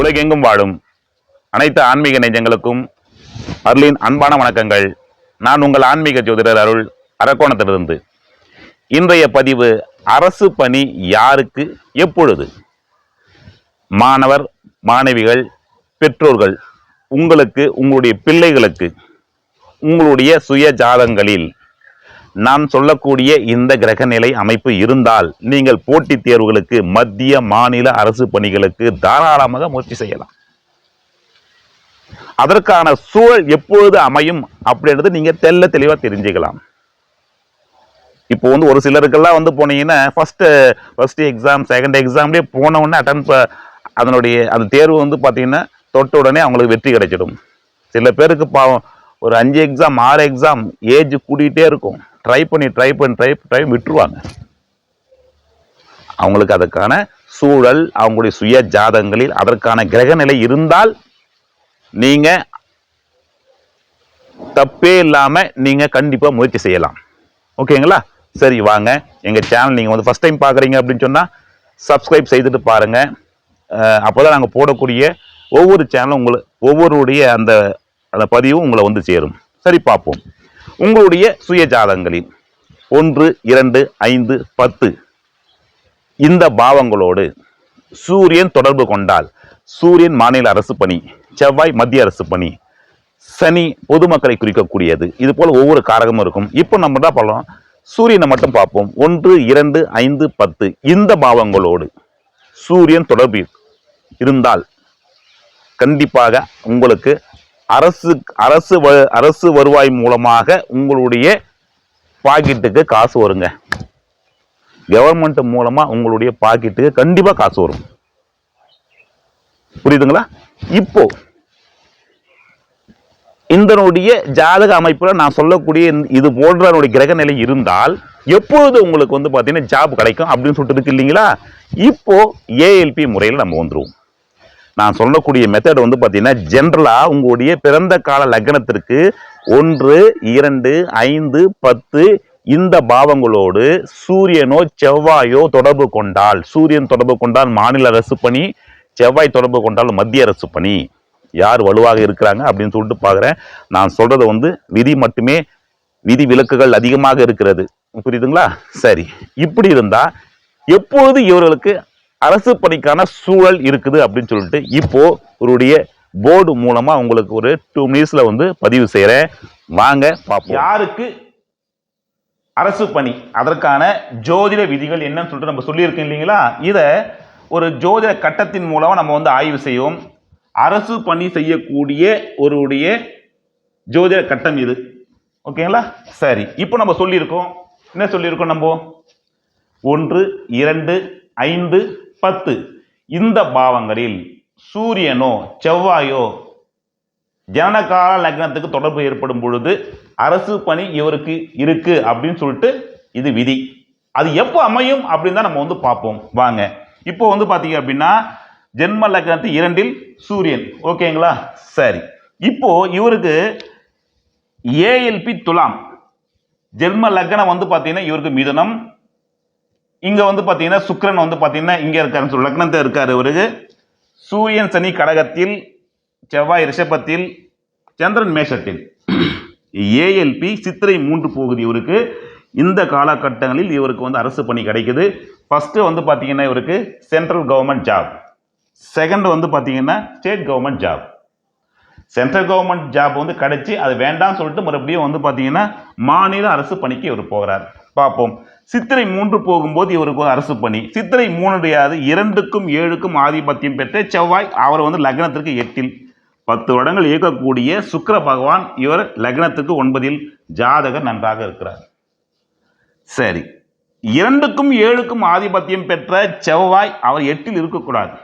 உலகெங்கும் வாழும் அனைத்து ஆன்மீக நெஞ்சங்களுக்கும் அருளின் அன்பான வணக்கங்கள். நான் உங்கள் ஆன்மீக ஜோதிடர் அருள் அரக்கோணத்திலிருந்து. இன்றைய பதிவு அரசு பணி யாருக்கு எப்பொழுது? மாணவர் மாணவிகள் பெற்றோர்கள் உங்களுக்கு உங்களுடைய பிள்ளைகளுக்கு உங்களுடைய சுய ஜாதங்களில் நான் சொல்லக்கூடிய இந்த கிரகநிலை அமைப்பு இருந்தால் நீங்கள் போட்டித் தேர்வுகளுக்கு மத்திய மாநில அரசு பணிகளுக்கு தாராளமாக முயற்சி செய்யலாம். அதற்கான சூழல் எப்பொழுது அமையும் அப்படின்றது நீங்க தெள்ள தெளிவா தெரிஞ்சுக்கலாம். இப்போ வந்து ஒரு சிலருக்கெல்லாம் வந்து போனீங்கன்னா ஃபர்ஸ்ட் ஃபர்ஸ்ட் எக்ஸாம் செகண்ட் எக்ஸாம்லேயே போன உடனே அட்டன் அதனுடைய அந்த தேர்வு வந்து பார்த்தீங்கன்னா தொட்ட உடனே அவங்களுக்கு வெற்றி கிடைச்சிடும். சில பேருக்கு பாவம் ஒரு அஞ்சு எக்ஸாம் ஆறு எக்ஸாம் ஏஜ் கூட்டிகிட்டே இருக்கும். ட்ரை பண்ணி ட்ரை பண்ணி ட்ரை ட்ரை விட்டுருவாங்க. அவங்களுக்கு அதற்கான சூழல் அவங்களுடைய சுய ஜாதகங்களில் அதற்கான கிரகநிலை இருந்தால் நீங்க தப்பே இல்லாம நீங்க கண்டிப்பா முயற்சி செய்யலாம். ஓகேங்களா? சரி வாங்க. எங்க சேனல் நீங்க வந்து ஃபர்ஸ்ட் டைம் பாக்குறீங்க அப்படின்னு சொன்னா சப்ஸ்கிரைப் செய்துட்டு பாருங்க. அப்போ அப்போதான் நாங்க போடக்கூடிய ஒவ்வொரு சேனலும் உங்களுக்கு ஒவ்வொருடைய அந்த அந்த பதிவும் உங்களை வந்து சேரும். சரி பார்ப்போம். உங்களுடைய சுய ஜாதகங்களில் ஒன்று இரண்டு ஐந்து பத்து. இந்த பாவங்களோடு சூரியன் தொடர்பு கொண்டால் சூரியன் மாநில அரசு பணி செவ்வாய் மத்திய அரசு பணி சனி பொதுமக்களை குறிக்கக்கூடியது. இது போல் ஒவ்வொரு காரகமும் இருக்கும். இப்போ நம்ம தான் பண்ணலாம் சூரியனை மட்டும் பார்ப்போம். ஒன்று இரண்டு ஐந்து பத்து. இந்த பாவங்களோடு சூரியன் தொடர்பு இருந்தால் கண்டிப்பாக உங்களுக்கு அரசு அரசு வ- அரசு வருவாய் மூலமாக உங்களுடைய பாக்கெட்டுக்கு காசு வருங்க. கவர்மெண்ட் மூலமா உங்களுடைய பாக்கெட்டுக்கு கண்டிப்பா காசு வரும். புரியுதுங்களா? இப்போ இதனுடைய ஜாதக அமைப்புல நான் சொல்லக்கூடிய இது போன்ற கிரக நிலை இருந்தால் எப்பொழுது உங்களுக்கு வந்து பார்த்தீங்கன்னா ஜாப் கிடைக்கும் அப்படின்னு சொல்லிட்டு இருக்கு இல்லைங்களா? இப்போ ஏஎல்பி முறையில் நம்ம வந்துருவோம். நான் சொல்லக்கூடிய மெத்தட் வந்து பார்த்தீங்கன்னா ஜென்ரலாக உங்களுடைய பிறந்த கால லக்னத்திற்கு ஒன்று இரண்டு ஐந்து பத்து இந்த பாவங்களோடு சூரியனோ செவ்வாயோ தொடர்பு கொண்டால் சூரியன் தொடர்பு கொண்டால் மாநில அரசு பணி செவ்வாய் தொடர்பு கொண்டால் மத்திய அரசு பணி. யார் வலுவாக இருக்கிறாங்க அப்படின்னு சொல்லிட்டு பார்க்குறேன் நான் சொல்கிறது வந்து விதி மட்டுமே விதி விலக்குகள் அதிகமாக இருக்கிறது. புரியுதுங்களா? சரி. இப்படி இருந்தால் எப்பொழுது இவர்களுக்கு அரசு பணிக்கான சூழல் இருக்குது அப்படின்னு சொல்லிட்டு இப்போ ஒருடைய போர்டு மூலமா உங்களுக்கு ஒரு டூ மினிட்ஸ்ல வந்து பதிவு செய்யறேன் வாங்க பார்ப்போம். யாருக்கு அரசு பணி? அதற்கான ஜோதிட விதிகள் என்னன்னு சொல்லிட்டு நம்ம சொல்லியிருக்கோம் இல்லைங்களா? இதை ஒரு ஜோதிட கட்டத்தின் மூலமாக நம்ம வந்து ஆய்வு செய்வோம். அரசு பணி செய்யக்கூடிய ஒருடைய ஜோதிட கட்டம் இது. ஓகேங்களா சரி. இப்போ நம்ம சொல்லியிருக்கோம். என்ன சொல்லியிருக்கோம் நம்ம? ஒன்று இரண்டு ஐந்து பத்து. இந்த பாவங்களில் சூரியனோ செவ்வாயோ ஜனகால லக்னத்துக்கு தொடர்பு ஏற்படும் பொழுது அரசு பணி இவருக்கு இருக்கு அப்படின்னு சொல்லிட்டு இது விதி. அது எப்போ அமையும் அப்படின்னு தான் நம்ம வந்து பார்ப்போம். வாங்க. இப்போ வந்து பார்த்தீங்க அப்படின்னா ஜென்ம லக்னத்து இரண்டில் சூரியன். ஓகேங்களா? சரி. இப்போ இவருக்கு ஏஎல்பி துலாம். ஜென்ம லக்னம் வந்து பார்த்தீங்கன்னா இவருக்கு மிதனம் இங்க வந்து பாத்தீங்கன்னா சுக்கிரன் வந்து பாத்தீங்கன்னா இங்க இருக்காருன்னு சொல்லி. லக்னத்தில் இருக்காரு இவருக்கு சூரியன் சனி கடகத்தில் செவ்வாய் ரிஷபத்தில் சந்திரன் மேஷத்தில். ஏஎல்பி சித்திரை மூன்று போகுது இவருக்கு. இந்த காலகட்டங்களில் இவருக்கு வந்து அரசு பணி கிடைக்குது. ஃபர்ஸ்ட் வந்து பாத்தீங்கன்னா இவருக்கு சென்ட்ரல் கவர்மெண்ட் ஜாப் செகண்ட் வந்து பாத்தீங்கன்னா state government job central government job வந்து கிடைச்சி அது வேண்டாம்னு சொல்லிட்டு மறுபடியும் வந்து பார்த்தீங்கன்னா மாநில அரசு பணிக்கு இவர் போகிறார் பார்ப்போம். சித்திரை மூன்று போகும்போது இவருக்கு ஒரு அரசு பணி. சித்திரை மூணுடையாது இரண்டுக்கும் ஏழுக்கும் ஆதிபத்தியம் பெற்ற செவ்வாய் அவர் வந்து லக்னத்திற்கு எட்டில். பத்து வருடங்கள் இயக்கக்கூடிய சுக்கர பகவான் இவர் லக்னத்துக்கு ஒன்பதில் ஜாதகர் நன்றாக இருக்கிறார். சரி. இரண்டுக்கும் ஏழுக்கும் ஆதிபத்தியம் பெற்ற செவ்வாய் அவர் எட்டில் இருக்கக்கூடாது.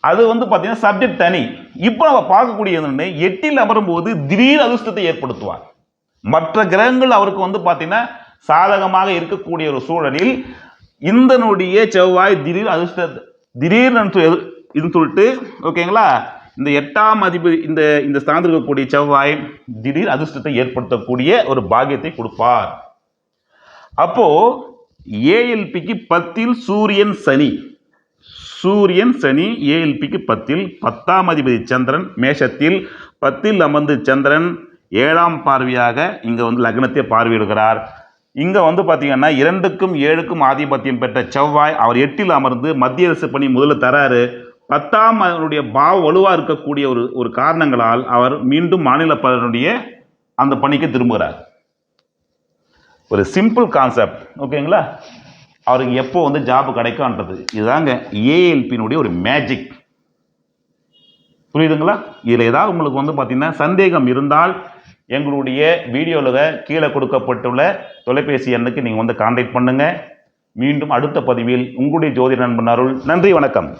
அது வந்து பார்த்தீங்கன்னா சப்ஜெக்ட் தனி. இப்போ நம்ம பார்க்கக்கூடியது எட்டில் அமரும்போது திடீர் அதிர்ஷ்டத்தை ஏற்படுத்துவார். மற்ற கிரகங்கள் அவருக்கு வந்து பார்த்தீங்கன்னா சாதகமாக இருக்கக்கூடிய ஒரு சூழலில் இந்தனுடைய செவ்வாய் திடீர் அதிர்ஷ்ட திடீர்னு சொல்~ இதுன்னு சொல்லிட்டு ஓகேங்களா? இந்த எட்டாம் அதிபதி இந்த இந்த ஸ்தானத்தில் இருக்கக்கூடிய செவ்வாய் திடீர் அதிர்ஷ்டத்தை ஏற்படுத்தக்கூடிய ஒரு பாகியத்தை கொடுப்பார். அப்போ ஏஎல்பிக்கு பத்தில் சூரியன் சனி. சூரியன் சனி ஏஎல்பிக்கு பத்தில் பத்தாம் அதிபதி சந்திரன் மேஷத்தில் பத்தில் அமர்ந்து சந்திரன் ஏழாம் பார்வையாக இங்கே வந்து லக்னத்தை பார்வையிடுகிறார். இங்கே வந்து பார்த்தீங்கன்னா இரண்டுக்கும் ஏழுக்கும் ஆதிபத்தியம் பெற்ற செவ்வாய் அவர் எட்டில் அமர்ந்து மத்திய அரசு பணி முதல்ல தராரு. பத்தாம் அவருடைய பாவ வலுவாக இருக்கக்கூடிய ஒரு ஒரு காரணங்களால் அவர் மீண்டும் மாநில பலனுடைய அந்த பணிக்கு திரும்புகிறார். ஒரு சிம்பிள் கான்செப்ட் ஓகேங்களா அவருக்கு எப்போ வந்து ஜாப் கிடைக்கும்ன்றது. இதுதாங்க ஏஎல்பியினுடைய ஒரு மேஜிக் புரியுதுங்களா? இதில் ஏதாவது உங்களுக்கு வந்து பார்த்தீங்கன்னா சந்தேகம் இருந்தால் எங்களுடைய வீடியோவில் கீழே கொடுக்கப்பட்டுள்ள தொலைபேசி எண்ணுக்கு நீங்கள் வந்து கான்டாக்ட் பண்ணுங்கள் மீண்டும் அடுத்த பதிவில் உங்களுடைய ஜோதிட நண்பன் அருள். நன்றி வணக்கம்.